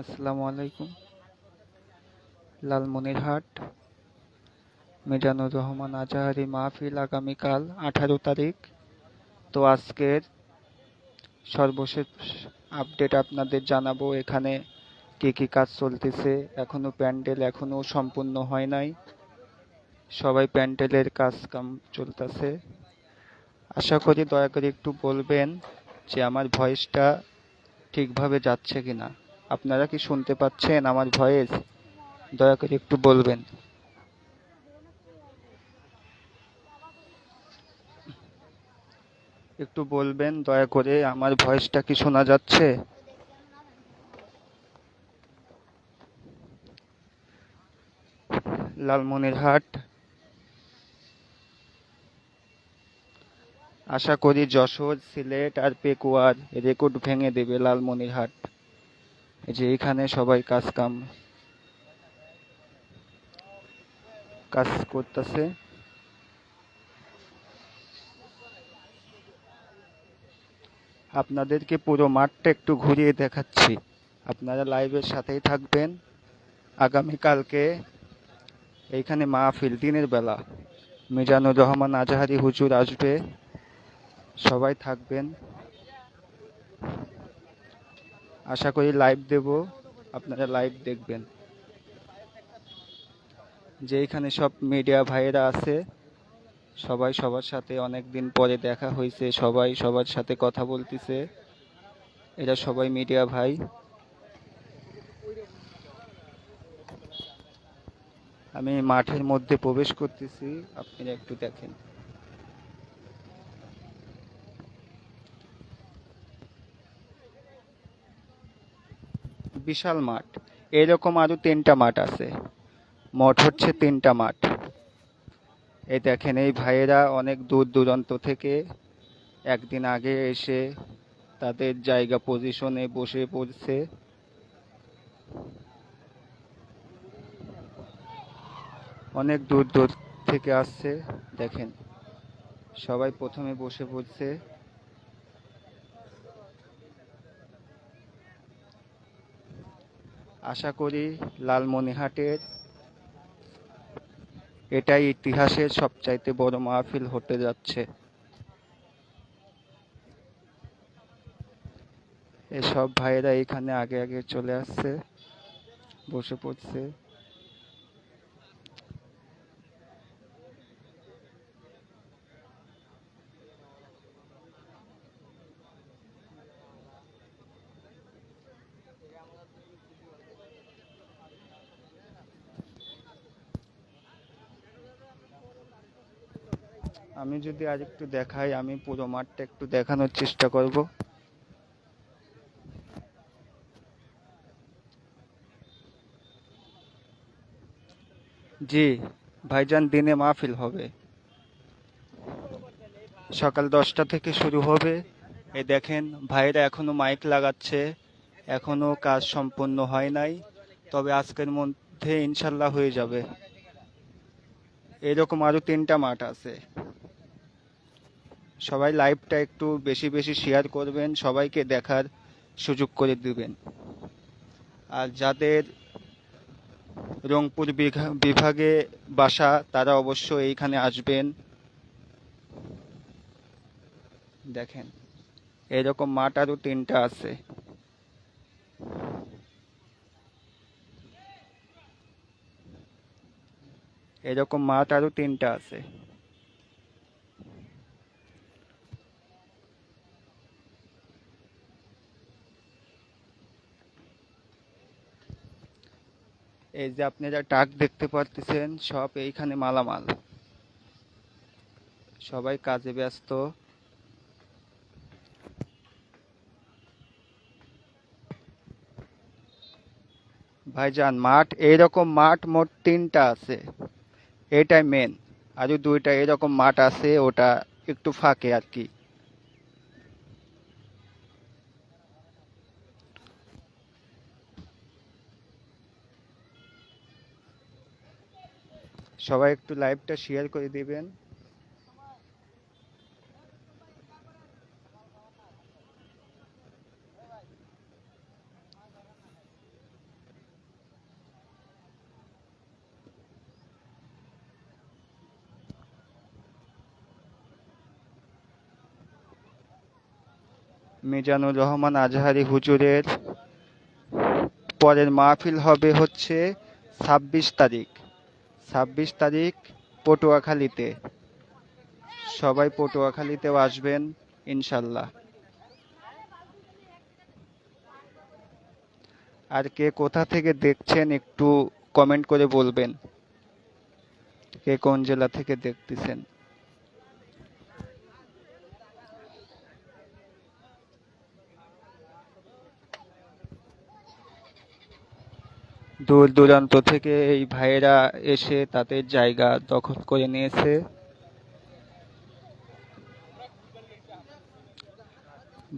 আসসালামু আলাইকুম। লালমনিরহাট, মিজানুর রহমান আজাহারি মাহফিল আগামীকাল আঠারো তারিখ। তো আজকের সর্বশেষ আপডেট আপনাদের জানাব, এখানে কি কি কাজ চলতেছে, এখনও প্যান্ডেল এখনও সম্পূর্ণ হয় নাই। সবাই প্যান্ডেলের কাজ কাম চলতেছে। আশা করি দয়া করে একটু বলবেন যে আমার ভয়েসটা ঠিকভাবে যাচ্ছে কিনা। আপনারা কি শুনতে পাচ্ছেন আমার ভয়েস? দয়া করে একটু বলবেন। একটু বলবেন, দয়া করে আমার ভয়েসটা কি শোনা যাচ্ছে? লালমনিরহাট আশা করি যশোর, সিলেট আর পেকুয়ার রেকর্ড ভেঙে দেবে লালমনিরহাট যে এখানে সবাই কাজ কাম কাজ করতেছে। আপনাদেরকে পুরো মাঠটা একটু ঘুরিয়ে দেখাচ্ছি। আপনারা লাইভের সাথেই থাকবেন। আগামীকালকে এইখানে মাহফিল দিনের বেলা। মিজানুর রহমান আজাহারি হুজুর আসবে। সবাই থাকবেন। আশা করি লাইভ দেব। আপনারা লাইভ দেখবেন। যে এখানে সব মিডিয়া ভাইয়েরা আছে, সবাই সবার সাথে অনেক দিন পরে দেখা হয়েছে, সবাই সবার সাথে কথা বলতেছে। এরা সবাই মিডিয়া ভাই। আমি মাঠের মধ্যে প্রবেশ করতেছি, আপনারা একটু দেখেন। বিশাল মাঠ। এরকম আরও তিনটা মাঠ আছে। মোট হচ্ছে তিনটা মাঠ। এই দেখেন, এই ভাইয়েরা অনেক দূর দূরান্ত থেকে একদিন আগে এসে তাদের জায়গা পজিশনে বসে পড়ছে। অনেক দূর দূর থেকে আসছে। দেখেন, সবাই প্রথমে বসে পড়ছে। আশা করি লালমনিহাটের এটাই ইতিহাসের সবচাইতে বড় মাহফিল হতে যাচ্ছে। এসব ভাইয়েরা এখানে আগে আগে চলে আসছে, বসে পড়ছে। আমি যদি আর একটু দেখাই, আমি পুরো মাঠটা একটু দেখানোর চেষ্টা করব। জি, ভাইজান, দিনে মাহফিল হবে। সকাল দশটা থেকে শুরু হবে। এই দেখেন ভাইরা এখনও মাইক লাগাচ্ছে। এখনও কাজ সম্পূর্ণ হয় নাই। তবে আজকের মধ্যে ইনশাল্লাহ হয়ে যাবে। এরকম আরও তিনটা মাঠ আছে। সবাই লাইভটা একটু বেশি বেশি শেয়ার করবেন, সবাইকে দেখার সুযোগ করে দিবেন। আর যাদের রংপুর বিভাগে বাসা, তারা অবশ্যই এইখানে আসবেন। দেখেন, এরকম মাঠ আরও তিনটা আছে। এরকম মাঠ আরও তিনটা আছে। এই যে আপনারা ট্রাক দেখতে পারতেছেন, সব এইখানে মালামাল। সবাই কাজে ব্যস্ত। ভাইজান, মাঠ, এইরকম মাঠ মোট তিনটা আছে। এটাই মেন আরও দুইটা এরকম মাঠ আছে, ওটা একটু ফাঁকে আর কি। সবাই একটু লাইভটা শেয়ার করে দেবেন। মিজানুর রহমান আজহারি হুজুরের পরের মাহফিল হবে হচ্ছে ছাব্বিশ তারিখ। ছাব্বিশ তারিখ পটুয়াখালীতে। সবাই পটুয়াখালীতেও আসবেন, ইনশাল্লাহ। আর কে কোথা থেকে দেখছেন একটু কমেন্ট করে বলবেন। কে কোন জেলা থেকে দেখতেছেন? দূর দূরান্ত থেকে এই ভাইয়েরা এসে তাদের জায়গা দখল করে নিয়েছে।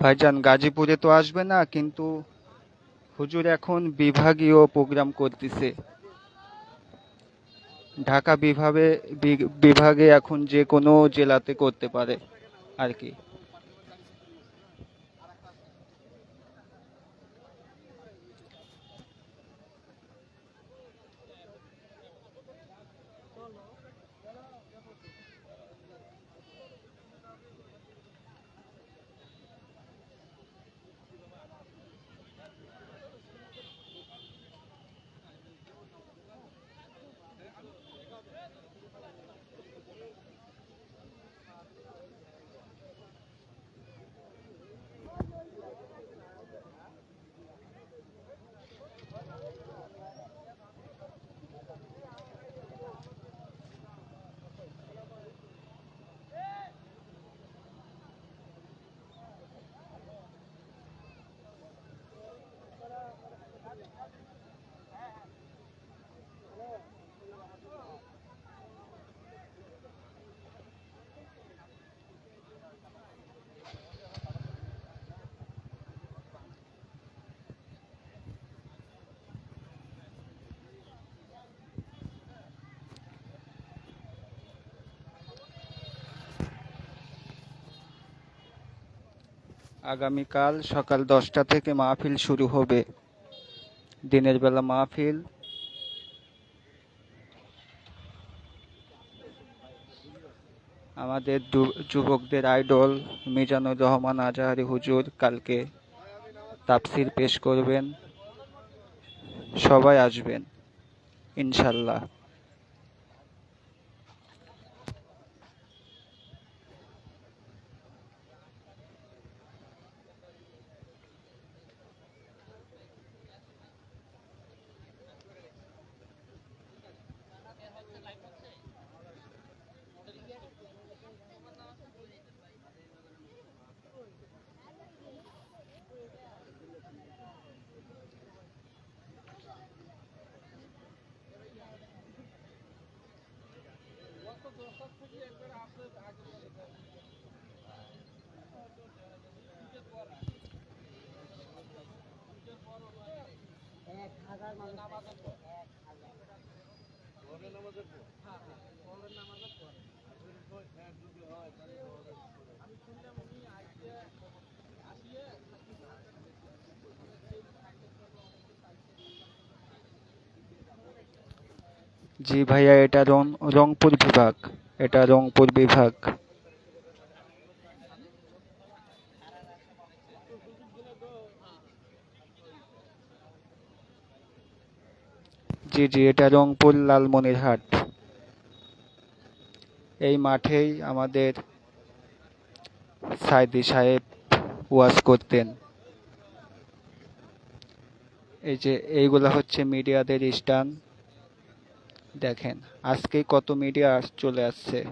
ভাইজান, গাজীপুরে তো আসবে না, কিন্তু হুজুর এখন বিভাগীয় প্রোগ্রাম করতেছে। ঢাকা বিভাগে বিভাগে এখন যে কোনো জেলাতে করতে পারে আর কি। আগামীকাল সকাল দশটা থেকে মাহফিল শুরু হবে। দিনের বেলা মাহফিল। আমাদের যুবকদের আইডল মিজানুর রহমান আজাহারি হুজুর কালকে তাফসির পেশ করবেন। সবাই আসবেন, ইনশাল্লাহ। জি ভাইয়া এটা রং রংপুর বিভাগ। এটা রংপুর বিভাগ। জি জি, এটা রংপুর লালমনিরহাট। এই মাঠেই আমাদের সাইদি সাহেব ওয়াজ করতেন। এই যে, এইগুলা হচ্ছে মিডিয়াদের স্টান। দেখেন, আজকে কত মিডিয়া চলে আসছে।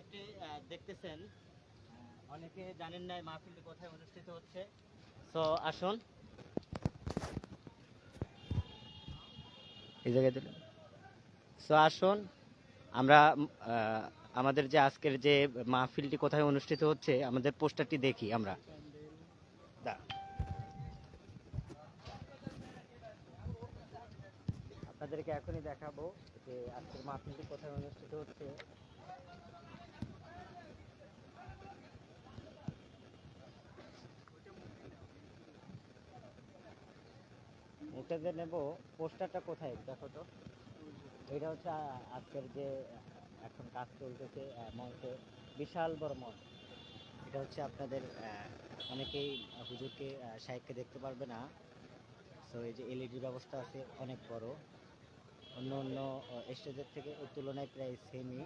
লাইভটি দেখতেছেন। অনেকে জানেন না মাহফিলটি কোথায় অনুষ্ঠিত হচ্ছে। তো আসুন। এই জায়গায় দিলেন সো আসুন। আমরা আমাদের যে আজকের যে মাহফিলটি কোথায় অনুষ্ঠিত হচ্ছে, আমাদের পোস্টারটি দেখি আমরা। আপনাদেরকে এখনই দেখাবো যে আজকের মাহফিলটি কোথায় অনুষ্ঠিত হচ্ছে। এটা যে নেব, পোস্টারটা কোথায়? দেখো তো। এটা হচ্ছে আজকের যে, এখন কাজ চলতেছে মঞ্চে বিশাল বড় মঞ্চ। এটা হচ্ছে আপনাদের অনেকেই হুজুরকে সাহেবকে দেখতে পারবে না। তো এই যে এলইডি ব্যবস্থা আছে, অনেক বড়। অন্য অন্য স্টেজের থেকে তুলনায় প্রায় সেমই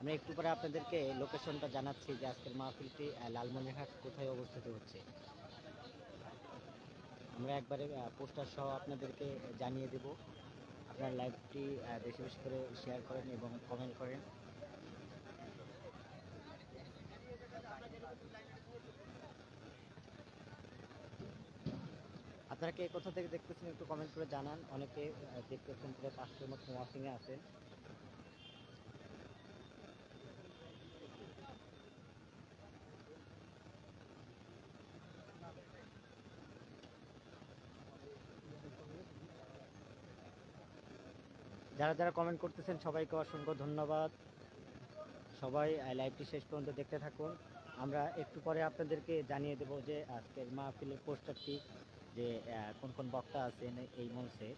আমি একটু পরে আপনাদেরকে লোকেশনটা জানাচ্ছি যে আজকের মাহফিলটি লালমনিরহাট কোথায় অবস্থিত হচ্ছে। আমরা একবারে পোস্টার সহ আপনাদেরকে জানিয়ে দেব। আপনার লাইভটি বেশি বেশি করে শেয়ার করেন এবং কমেন্ট করেন। আপনারা কে কোথা থেকে দেখতেছেন একটু কমেন্ট করে জানান। অনেকে দেখতেছেন প্রায় পাঁচশোর মতো ওয়াশিংয়ে আছেন। যারা যারা কমেন্ট করতেছেন, সবাইকে অসংখ্য ধন্যবাদ। সবাই লাইভটি শেষ পর্যন্ত দেখতে থাকুন। আমরা একটু পরে আপনাদেরকে জানিয়ে দেব যে আজকের মাহফিলের পোস্টারটি যে কোন কোন বক্তা আছেন এই মঞ্চে।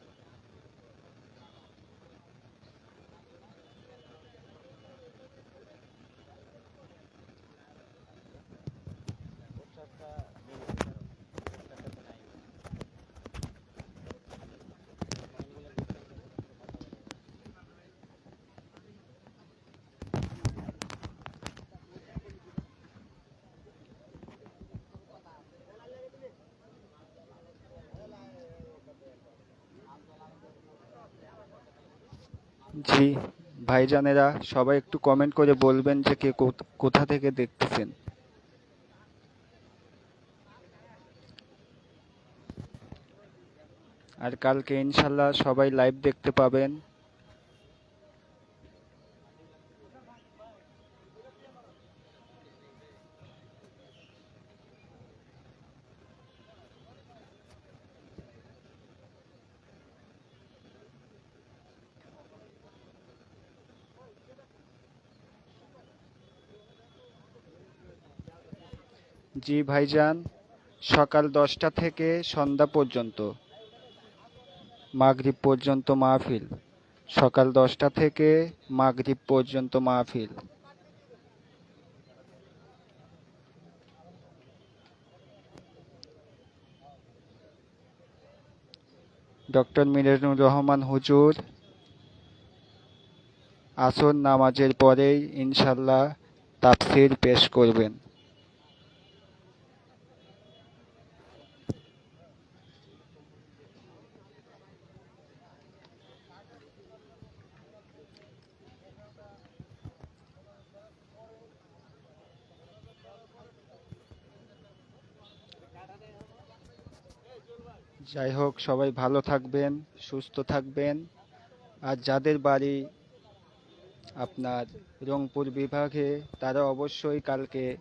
জি, ভাইজানেরা সবাই একটু কমেন্ট করে বলবেন যে কে কোথ- থেকে দেখতেছেন। আর কালকে ইনশাল্লাহ সবাই লাইভ দেখতে পাবেন। জি ভাইজান, সকাল দশটা থেকে সন্ধ্যা পর্যন্ত, মাগরিব পর্যন্ত মাহফিল। সকাল দশটা থেকে মাগরিব পর্যন্ত মাহফিল। ডক্টর মিরানুর রহমান হুজুর, আসর নামাজের পরেই ইনশাল্লাহ তাফসির পেশ করবেন। যাই হোক, সবাই ভালো থাকবেন, সুস্থ থাকবেন। আর যাদের বাড়ি আপনার রংপুর বিভাগে, তারা অবশ্যই কালকে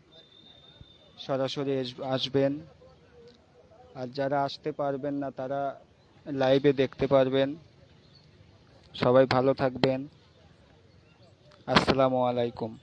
সরাসরি আসবেন। আর যারা আসতে পারবেন না, তারা লাইভে দেখতে পারবেন। সবাই ভালো থাকবেন। আসসালামু আলাইকুম।